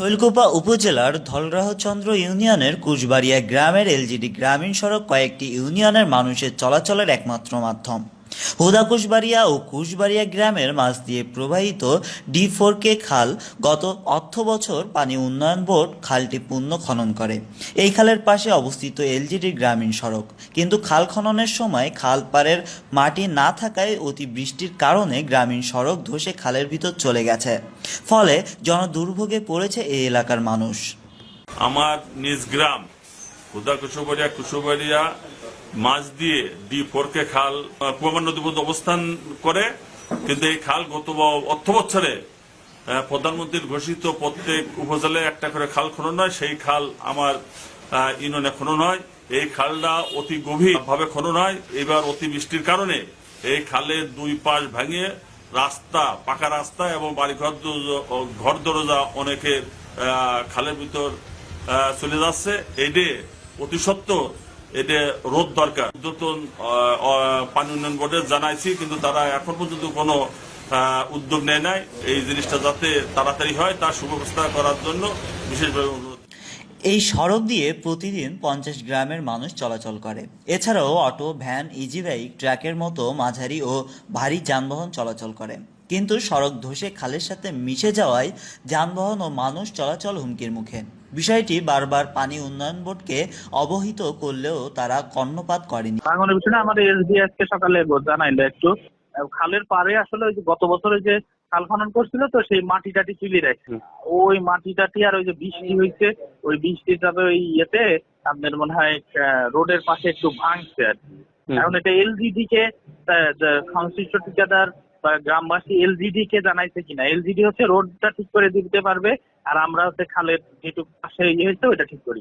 শৈলকুপা উপজেলার ধলরাহচন্দ্র ইউনিয়নের কুশবাড়িয়া গ্রামের এলজিডি গ্রামীণ সড়ক কয়েকটি ইউনিয়নের মানুষের চলাচলের একমাত্র মাধ্যম। হুদা কুশবাড়িয়া ও কুশবাড়িয়া গ্রামের মাঝ দিয়ে প্রবাহিত ডি ফোর কে খাল গত অর্থ বছর পানি উন্নয়ন বোর্ড খালটি পূর্ণ খনন করে। এই খালের পাশে অবস্থিত এলজিডি গ্রামীণ সড়ক। কিন্তু খাল খননের সময় খাল পাড়ের মাটি না থাকায় অতি বৃষ্টির কারণে গ্রামীণ সড়ক ধসে খালের ভিতর চলে গেছে। ফলে জনদুর্ভোগে পড়েছে এই এলাকার মানুষ। আমার নিজ গ্রাম, হুদা কুশোবাড়িয়া কুশোবাড়িয়া মাছ দিয়ে ডি ফোরকে খাল আহ, কুয়ামান নদী পর্যন্ত অবস্থান করে কিন্তু এই খাল গত অর্থ বছরে প্রধানমন্ত্রীর ঘোষিত প্রত্যেক উপজেলায় একটা করে খাল খনন হয়। সেই খাল আমার ইউনিয়নে খনন হয়। এই খালটা অতি গভীর ভাবে খনন হয়। এবার অতি বৃষ্টির কারণে এই খালের দুই পাশ ভেঙে রাস্তা পাকা রাস্তা এবং বাড়িঘর ঘর দরজা অনেকের খালের ভিতর চলে যাচ্ছে। এডে অতি সত্ত্বর এটা রোধ দরকার। উদ্যতন পানি উন্নয়ন বোর্ডে জানাইছি, কিন্তু তারা এখন পর্যন্ত কোনো উদ্যোগ নেয় নাই। এই জিনিসটা যাতে তাড়াতাড়ি হয়, তার সুব্যবস্থা করার জন্য বিশেষভাবে অনুরোধ। এই সড়ক দিয়ে প্রতিদিন পঞ্চাশ গ্রামের মানুষ চলাচল করে। এছাড়াও অটো, ভ্যান, ইজি বাইক, ট্রাকের মতো মাঝারি ও ভারী যানবাহন চলাচল করে। কিন্তু সড়ক ধসে খালের সাথে মিশে যাওয়ায় যানবাহন ও মানুষ চলাচল হুমকির মুখে। বিষয়টি বারবার পানি উন্নয়ন বোর্ডকে অবহিত করলেও তারা কর্ণপাত করেনি। ভাঙনের পিছনে আমাদের এসডিএস কে সকালে জানাইলো একটু। খালের পাড়ে আসলে ওই যে গত বছরে যে খাল খনন করছিল তো সেই মাটি টাটি তুলে রাখছে। ওই মাটি টাটি আর ওই যে বৃষ্টি হয়েছে ওই বৃষ্টির যাবে ওই ইয়েতে আপনার মনে হয় আহ, রোডের পাশে একটু ভাঙছে আর কি। এখন এটা এলজিডি কে আহ, যে সংশ্লিষ্ট ঠিকাদার গ্রামবাসী এলজিডি কে জানাইছে কিনা? এলজিডি হচ্ছে রোডটা ঠিক করে দিতে পারবে, আর আমরা হচ্ছে খালের যেটুকু পাশে ইয়ে হয়েছে, ওইটা ঠিক করি